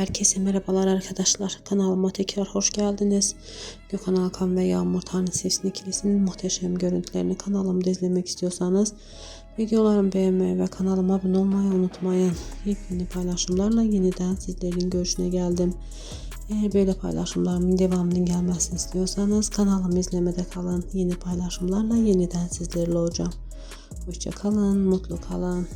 Herkese merhabalar arkadaşlar. Kanalıma tekrar hoş geldiniz. Gökhan Alkan ve Yağmur Tanrısevsin ikilisinin muhteşem görüntülerini kanalımda izlemek istiyorsanız videolarımı beğenmeyi ve kanalıma abone olmayı unutmayın. Yepyeni paylaşımlarla yeniden sizlerin görüşüne geldim. Eğer böyle paylaşımlarımın devamının gelmesini istiyorsanız kanalımı izlemede kalın. Yeni paylaşımlarla yeniden sizlerle olacağım. Hoşça kalın, mutlu kalın.